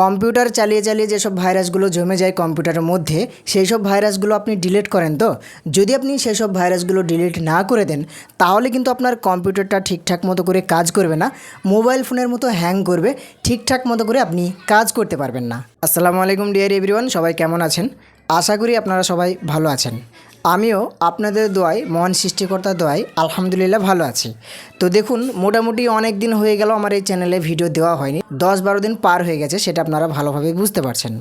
Computer চালিয়ে চালিয়ে যেসব ভাইরাসগুলো জমে যায় কম্পিউটারের মধ্যে সেই সব ভাইরাসগুলো আপনি ডিলিট করেন তো? যদি আপনি সেই সব ভাইরাসগুলো ডিলিট না করে দেন, তাহলে কিন্তু আপনার কম্পিউটারটা ঠিকঠাক মতো করে কাজ করবে না, মোবাইল ফোনের মতো হ্যাং করবে, ঠিকঠাক মতো করে আপনি কাজ করতে পারবেন না। আসসালামু আলাইকুম ডিয়ার এভরিওয়ান সবাই কেমন আছেন? আশা করি আপনারা সবাই ভালো আছেন। আমিও আপনাদের দোয়ায়, মহান সৃষ্টিকর্তার দোয়ায় আলহামদুলিল্লাহ ভালো আছি। তো দেখুন, মোটামুটি অনেক দিন হয়ে গেল আমার এই চ্যানেলে ভিডিও দেওয়া হয়নি। দশ বারো দিন পার হয়ে গেছে, সেটা আপনারা ভালোভাবে বুঝতে পারছেন।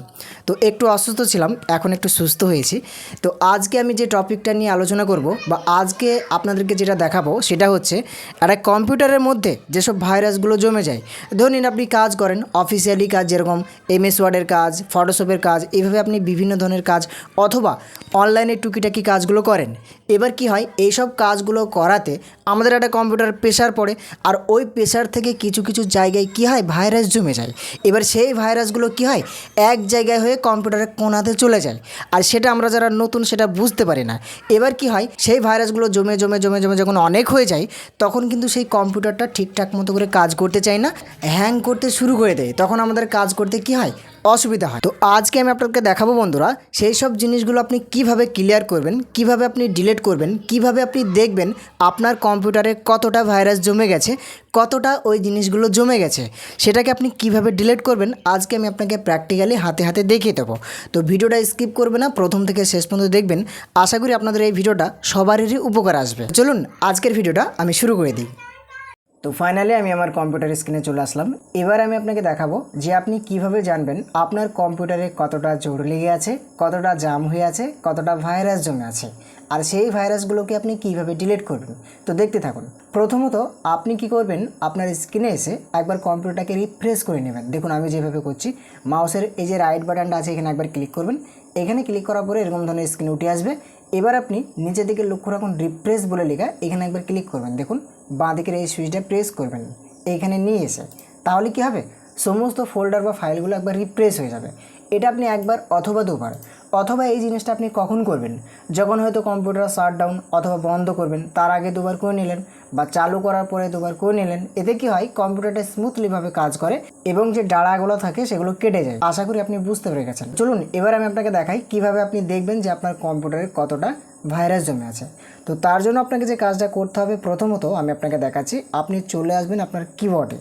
তো একটু অসুস্থ ছিলাম, এখন একটু সুস্থ হয়েছি। তো আজকে আমি যে টপিকটা নিয়ে আলোচনা করব বা আজকে আপনাদেরকে যেটা দেখাবো, সেটা হচ্ছে একটা কম্পিউটারের মধ্যে যেসব ভাইরাসগুলো জমে যায় ধরুন আপনি কাজ করেন, অফিসিয়ালি কাজ যেরকম এমএস ওয়ার্ডের কাজ, ফটোশপের কাজ এইভাবে আপনি বিভিন্ন ধরনের কাজ অথবা অনলাইনে টুকিটাকি কাজগুলো করেন। এবার কি হয়, এইসব কাজগুলো করাতে আমাদের একটা কম্পিউটার প্রেশার পড়ে, আর ওই প্রেশার থেকে কিছু কিছু জায়গায় কি হয় ভাইরাস জমে যায়। এবার সেই ভাইরাসগুলো কি হয়, এক জায়গায় হয়ে কম্পিউটারের কোনাতে চলে যায়। আর সেটা আমরা যারা নতুন, সেটা বুঝতে পারি না। এবার কি হয়, সেই ভাইরাসগুলো জমে জমে জমে জমে যখন অনেক হয়ে যায়, তখন কিন্তু সেই কম্পিউটারটা ঠিকঠাক মতো করে কাজ করতে চায় না হ্যাং করতে শুরু করে দেয়। তখন আমাদের কাজ করতে কি হয়, অসুবিধা হয়। তো আজকে আমি আপনাদেরকে দেখাবো বন্ধুরা, সেই সব জিনিসগুলো আপনি কীভাবে ক্লিয়ার করবেন, কীভাবে আপনি ডিলিট করবেন, কীভাবে আপনি দেখবেন আপনার কম্পিউটারে কতটা ভাইরাস জমে গেছে, কতটা ওই জিনিসগুলো জমে গেছে, সেটাকে আপনি কীভাবে ডিলিট করবেন, আজকে আমি আপনাকে প্র্যাকটিক্যালি হাতে হাতে দেখিয়ে দেবো। তো ভিডিওটা স্কিপ করবে না, প্রথম থেকে শেষ পর্যন্ত দেখবেন, আশা করি আপনাদের এই ভিডিওটা সবারই উপকার আসবে। চলুন, আজকের ভিডিওটা আমি শুরু করে দিই। তো ফাইনালি আমি আমার কম্পিউটার স্ক্রিনে চলে আসলাম। এবার আমি আপনাকে দেখাবো যে আপনি কীভাবে জানবেন আপনার কম্পিউটারে কতটা জোর লেগে আছে, কতটা জাম হয়ে আছে, কতটা ভাইরাস জমে আছে, আর সেই ভাইরাসগুলোকে আপনি কীভাবে ডিলিট করবেন। তো দেখতে থাকুন। প্রথমত আপনি কি করবেন, আপনার স্ক্রিনে এসে একবার কম্পিউটারটাকে রিফ্রেশ করে নেবেন। দেখুন আমি যেভাবে করছি মাউসের এই যে রাইট বাটনটা আছে, এখানে একবার ক্লিক করবেন। এখানে ক্লিক করার পরে এরকম ধরনের স্ক্রিন উঠে আসবে। এবার আপনি নিচের দিকে লক্ষ্য রাখুন রিপ্রেস বলে লেখা, এখানে একবার ক্লিক করবেন। দেখুন, বাঁ দিকের এই সুইচটা প্রেস করবেন। এখানে নিয়ে এসে, তাহলে কি হবে? সমস্ত ফোল্ডার বা ফাইলগুলো একবার রিপ্রেস হয়ে যাবে। এটা আপনি একবার অথবা দুবার অথবা এই জিনিসটা আপনি কখন করবেন? যখন হয়তো কম্পিউটার শাট ডাউন অথবা বন্ধ করবেন, তার আগে দুবার করে নিলেন বা চালু করার পরে দুবার করে নিলেন, এতে কি হয়? কম্পিউটারটা স্মুথলিভাবে কাজ করে এবং যে ডাড়াগুলো থাকে সেগুলো কেটে যায়। আশা করি আপনি বুঝতে পেরে গেছেন। চলুন, এবার আমি আপনাকে দেখাই কীভাবে আপনি দেখবেন যে আপনার কম্পিউটারে কতটা ভাইরাস জমে আছে। তো তার জন্য আপনাকে যে কাজটা করতে হবে, প্রথমত আমি আপনাকে দেখাচ্ছি, আপনি চলে আসবেন আপনার কিবোর্ডে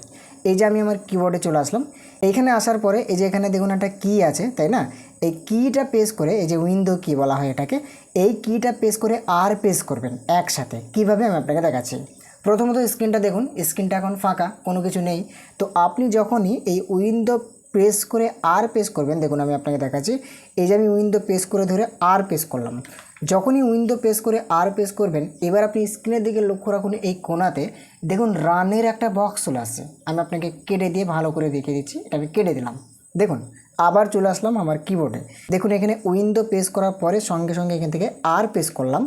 এই যে আমি আমার কিবোর্ডে চলে আসলাম। এইখানে আসার পরে এই যে এখানে দেখুন একটা কি আছে, তাই না? এই কিটা পেস করে এই যে উইন্ডো কি বলা হয় এটাকে, এই কিটা পেস করে আর পেস করবেন একসাথে। কীভাবে আমি আপনাকে দেখাচ্ছি? প্রথমত স্ক্রিনটা দেখুন স্ক্রিনটা এখন ফাঁকা, কোনো কিছু নেই। তো আপনি যখনই এই উইন্ডো প্রেস করে আর পেস করবেন। দেখুন, আমি আপনাকে দেখাচ্ছি। এই যে আমি উইন্ডো প্রেস করে ধরে আর পেস করলাম। যখনই উইন্ডো প্রেস করে আর পেস করবেন, এবার আপনি স্ক্রিনের দিকে লক্ষ্য রাখুন এই কোনাতে দেখুন রানের একটা বক্স চলে আসছে। আমি আপনাকে কেটে দিয়ে ভালো করে দেখিয়ে দিচ্ছি। এটা আমি কেটে দিলাম। দেখুন, আবার চলে আসলাম আমার কিবোর্ডে দেখুন, এখানে উইন্ডো পেস করার পরে সঙ্গে সঙ্গে এখান থেকে আর পেস করলাম।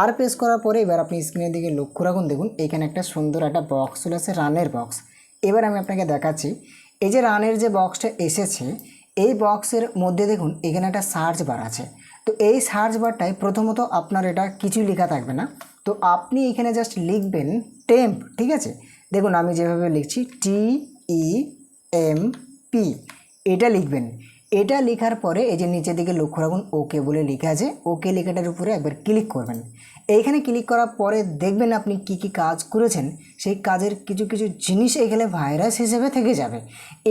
আর পেস করার পরে এবার আপনি স্ক্রিনের দিকে লক্ষ্য রাখুন। দেখুন, এখানে একটা সুন্দর একটা বক্স চলে আসছে রানের বক্স এবার আমি আপনাকে দেখাচ্ছি। এই যে রানের যে বক্সটা এসেছে, এই বক্সের মধ্যে দেখুন, এখানে একটা সার্চ বার আছে। তো এই সার্চ বারটায় প্রথমত আপনার এটা কিছুই লেখা থাকবে না। তো আপনি এখানে জাস্ট লিখবেন টেম্প ঠিক আছে? দেখুন, আমি যেভাবে লিখছি টি ই এম পি এটা লিখবেন। এটা লেখার পরে এই যে নিচের দিকে লক্ষ্য রাখুন ওকে বলে লেখা আছে। ওকে লেখাটার উপরে একবার ক্লিক করবেন। এইখানে ক্লিক করার পরে দেখবেন আপনি কি কি কাজ করেছেন। সেই কাজের কিছু কিছু জিনিস এখানে ভাইরাস হিসেবে থেকে যাবে।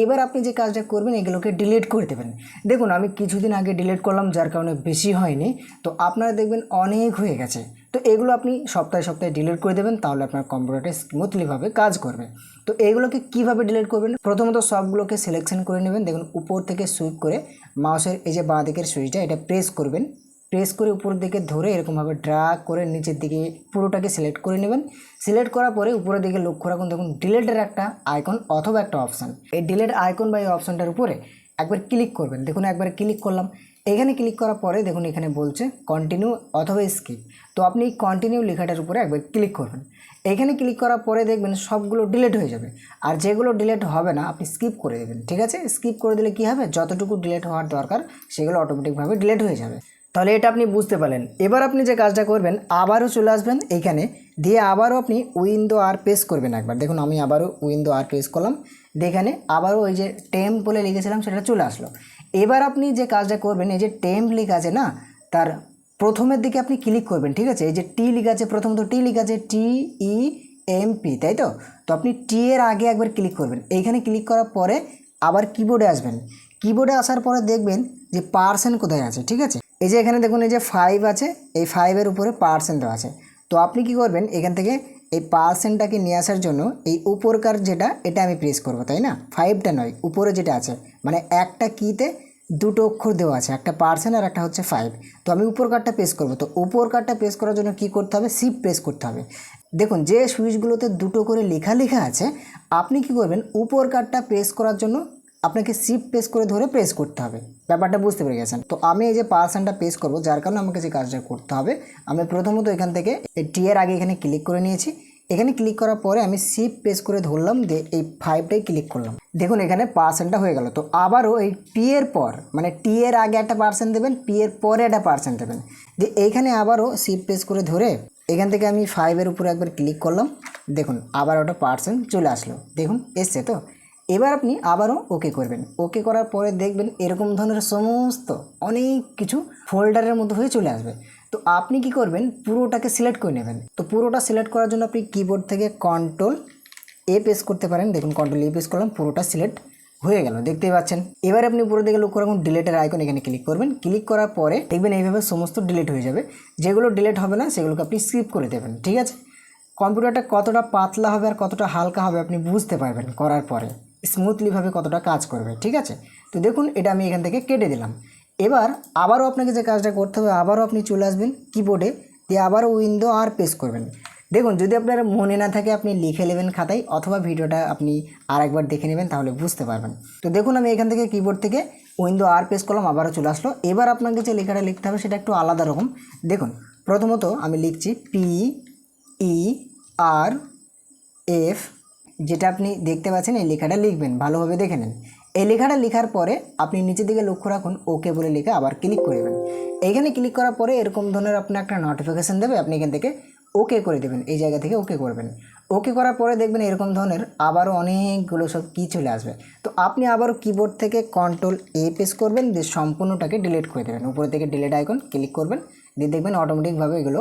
এবার আপনি যে কাজটা করবেন, এগুলোকে ডিলিট করে দেবেন। দেখুন, আমি কিছুদিন আগে ডিলিট করলাম, যার কারণে বেশি হয়নি। তো আপনারা দেখবেন অনেক হয়ে গেছে। তো এগুলো আপনি সপ্তাহে সপ্তাহে ডিলিট করে দেবেন, তাহলে আপনার কম্পিউটারটা স্মুথলিভাবে কাজ করবে। তো এগুলোকে কীভাবে ডিলিট করবেন? প্রথমত সবগুলোকে সিলেকশন করে নেবেন। দেখুন, উপর থেকে সুইপ করে মাউসের এই যে বাঁ দিকের সুইচটা এটা প্রেস করবেন। প্রেস করে উপর দিকে ধরে এরকমভাবে ড্রাগ করে নিচের দিকে পুরোটাকে সিলেক্ট করে নেবেন। সিলেক্ট করার পরে উপরের দিকে লক্ষ্য রাখুন, দেখুন ডিলেটের একটা আইকন অথবা একটা অপশান এই ডিলেট আইকন বা এই অপশানটার উপরে একবার ক্লিক করবেন। দেখুন, একবার ক্লিক করলাম। এখানে ক্লিক করার পরে দেখুন, এখানে বলছে কন্টিনিউ অথবা স্কিপ তো আপনি এই কন্টিনিউ লেখাটার উপরে একবার ক্লিক করবেন। এখানে ক্লিক করার পরে দেখবেন সবগুলো ডিলেট হয়ে যাবে। আর যেগুলো ডিলেট হবে না, আপনি স্কিপ করে দেবেন। ঠিক আছে? স্কিপ করে দিলে কী হবে? যতটুকু ডিলেট হওয়ার দরকার, সেগুলো অটোমেটিকভাবে ডিলেট হয়ে যাবে। তাহলে এটা আপনি বুঝতে পারলেন। এবার আপনি যে কাজটা করবেন, আবারও চলে আসবেন এইখানে দিয়ে আবারও আপনি উইন্ডো আর প্রেস করবেন একবার। দেখুন, আমি আবারও উইন্ডো আর প্রেস করলাম, দিয়ে এখানে আবারও ওই যে টেম্প বলে লিখেছিলাম, সেটা চলে আসলো। এবার আপনি যে কাজটা করবেন, এই যে টেম্প লিখ আছে না, তার প্রথমের দিকে আপনি ক্লিক করবেন, ঠিক আছে? এই যে টি লিখ আছে প্রথমত টি লিখ আছে টি ই এম পি তাই তো? তো আপনি টি এর আগে একবার ক্লিক করবেন। এইখানে ক্লিক করার পরে আবার কিবোর্ডে আসবেন। কিবোর্ডে আসার পরে দেখবেন যে পার্সেন্ট কোথায় আছে, ঠিক আছে? এই যে এখানে দেখুন, এই যে ফাইভ আছে, এই ফাইভের উপরে পার্সেন্ট আছে। তো আপনি কি করবেন, এখান থেকে এই পার্সেন্টটাকে নিয়ে আসার জন্য এই উপরকার যেটা, এটা আমি প্রেস করব, তাই না? ফাইভটা নয়, উপরে যেটা আছে। মানে একটা কিতে দুটো অক্ষর দেওয়া আছে, একটা পার্সেন্ট আর একটা হচ্ছে ফাইভ তো আমি উপর কার্ডটা প্রেস করব। তো উপর কার্ডটা প্রেস করার জন্য কি করতে হবে? সিপ প্রেস করতে হবে। দেখুন, যে সুইচগুলোতে দুটো করে লেখা লেখা আছে, আপনি কি করবেন উপর কার্ডটা প্রেস করার জন্য আপনাকে সিপ প্রেস করে ধরে প্রেস করতে হবে। ব্যাপারটা বুঝতে পেরে গেছেন। তো আমি এই যে পার্সেন্টটা পেস করব, যার কারণে আমাকে যে কাজটা করতে হবে, আমি প্রথমত এখান থেকে এই টি এর আগে এখানে ক্লিক করে নিয়েছি। এখানে ক্লিক করার পরে আমি সিপ পেস করে ধরলাম, দিয়ে এই ফাইভটাই ক্লিক করলাম। দেখুন, এখানে পার্সেন্টটা হয়ে গেল। তো আবারও এই টি এর পর মানে টি এর আগে একটা পার্সেন্ট দেবেন পি এর পরে একটা পার্সেন্ট দেবেন। দিয়ে এইখানে আবারও সিপ পেস করে ধরে এখান থেকে আমি ফাইভের উপরে একবার ক্লিক করলাম। দেখুন, আবার ওটা পার্সেন্ট চলে আসলো। দেখুন, এসছে তো? এবার আপনি আবারও ওকে করবেন। ওকে করার পরে দেখবেন এরকম ধরনের সমস্ত অনেক কিছু ফোল্ডারের মধ্যে হয়ে চলে আসবে। তো আপনি কি করবেন? পুরোটাকে সিলেক্ট করে নেবেন। তো পুরোটা সিলেক্ট করার জন্য আপনি কিবোর্ড থেকে কন্ট্রোল এ প্রেস করতে পারেন। দেখুন কন্ট্রোল এ প্রেস করলাম, পুরোটা সিলেক্ট হয়ে গেল। দেখতেই পাচ্ছেন? এবার আপনি পুরো দিকে লক্ষ্য রাখুন ডিলেটের আইকন এখানে ক্লিক করবেন। ক্লিক করার পরে দেখবেন এইভাবে সমস্ত ডিলিট হয়ে যাবে। যেগুলো ডিলেট হবে না, সেগুলোকে আপনি স্কিপ করে দেবেন। ঠিক আছে? কম্পিউটারটা কতটা পাতলা হবে আর কতটা হালকা হবে আপনি বুঝতে পারবেন করার পরে। স্মুথলিভাবে কতটা কাজ করবে, ঠিক আছে? তো দেখুন, এটা আমি এখান থেকে কেটে দিলাম। এবার আবারও আপনাকে যে কাজটা করতে হবে, আবারও আপনি চলে আসবেন কিবোর্ডে দিয়ে আবারও উইন্ডো আর প্রেস করবেন। দেখুন, যদি আপনার মনে না থাকে আপনি লিখে নেবেন খাতায়, অথবা ভিডিওটা আপনি আর একবার দেখে নেবেন, তাহলে বুঝতে পারবেন। তো দেখুন, আমি এখান থেকে কিবোর্ড থেকে উইন্ডো আর প্রেস করলাম, আবারও চলে আসলো। এবার আপনাকে যে লেখাটা লিখতে হবে, সেটা একটু আলাদা রকম। দেখুন, প্রথমত আমি লিখছি পি ই আর এফ যেটা আপনি দেখতে পাচ্ছেন, এই লেখাটা লিখবেন, ভালোভাবে দেখে নেন। এই লেখাটা লেখার পরে আপনি নিচের দিকে লক্ষ্য রাখুন ওকে বলে লিখে আবার ক্লিক করে দেবেন এইখানে ক্লিক করার পরে এরকম ধরনের আপনার একটা নোটিফিকেশান দেবে, আপনি এখান থেকে ওকে করে দেবেন, এই জায়গা থেকে ওকে করবেন। ওকে করার পরে দেখবেন এরকম ধরনের আবারও অনেকগুলো সব কি চলে আসবে। তো আপনি আবারও কিবোর্ড থেকে কন্ট্রোল এ প্রেস করবেন, দিয়ে সম্পূর্ণটাকে ডিলিট করে দেবেন। উপরে থেকে ডিলিট আইকন ক্লিক করবেন, দিয়ে দেখবেন অটোমেটিকভাবে এগুলো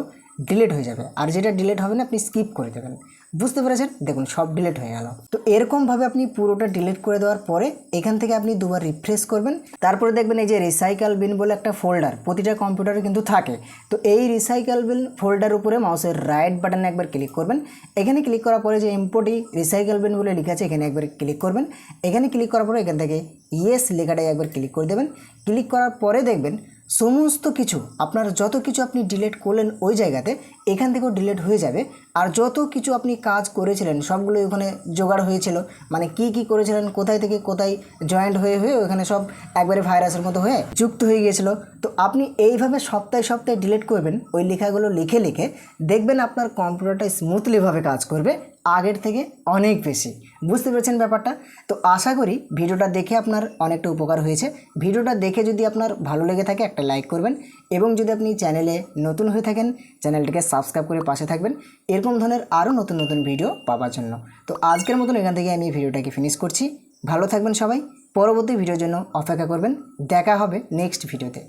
ডিলিট হয়ে যাবে। আর যেটা ডিলিট হবে না, আপনি স্কিপ করে দেবেন। বুঝতে পেরেছেন? দেখুন, সব ডিলিট হয়ে গেল। তো এরকমভাবে আপনি পুরোটা ডিলিট করে দেওয়ার পরে এখান থেকে আপনি দুবার রিফ্রেশ করবেন। তারপরে দেখবেন এই যে রিসাইকেল বিন বলে একটা ফোল্ডার প্রতিটা কম্পিউটারে কিন্তু থাকে। তো এই রিসাইকেল বিন ফোল্ডার উপরে মাউসের রাইট বাটনে একবার ক্লিক করবেন। এখানে ক্লিক করার পরে যে ইম্পোর্টি রিসাইকেল বিন বলে লেখা আছে, এখানে একবার ক্লিক করবেন। এখানে ক্লিক করার পরে এখান থেকে ইয়েস লেখাটাই একবার ক্লিক করে দেবেন। ক্লিক করার পরে দেখবেন সমস্ত কিছু, আপনার যত কিছু আপনি ডিলেট করলেন ওই জায়গাতে, এখান থেকেও ডিলেট হয়ে যাবে। আর যত কিছু আপনি কাজ করেছিলেন সবগুলো ওখানে জোগাড় হয়েছিল। মানে কি কি করেছিলেন, কোথায় থেকে কোথায় জয়েন্ট হয়ে হয়ে ওখানে সব একবারে ভাইরাসের মতো হয়ে যুক্ত হয়ে গিয়েছিল। তো আপনি এইভাবে সপ্তাহে সপ্তাহে ডিলিট করবেন, ওই লেখাগুলো লিখে লিখে দেখবেন আপনার কম্পিউটারটা স্মুথলিভাবে কাজ করবে। আগের থেকে অনেক বেশি। বুঝতে পেরেছেন ব্যাপারটা? তো আশা করি ভিডিওটা দেখে আপনার অনেকটা উপকার হয়েছে। ভিডিওটা দেখে যদি আপনার ভালো লেগে থাকে একটা লাইক করবেন এবং যদি আপনি চ্যানেলে নতুন হয়ে থাকেন, চ্যানেলটিকে সাবস্ক্রাইব করে পাশে থাকবেন। এরকম ধরনের আরও নতুন নতুন ভিডিও পাওয়ার জন্য। তো আজকের মতন এখান থেকে আমি ভিডিওটাকে ফিনিশ করছি। ভালো থাকবেন সবাই। পরবর্তী ভিডিওর জন্য অপেক্ষা করবেন। দেখা হবে নেক্সট ভিডিওতে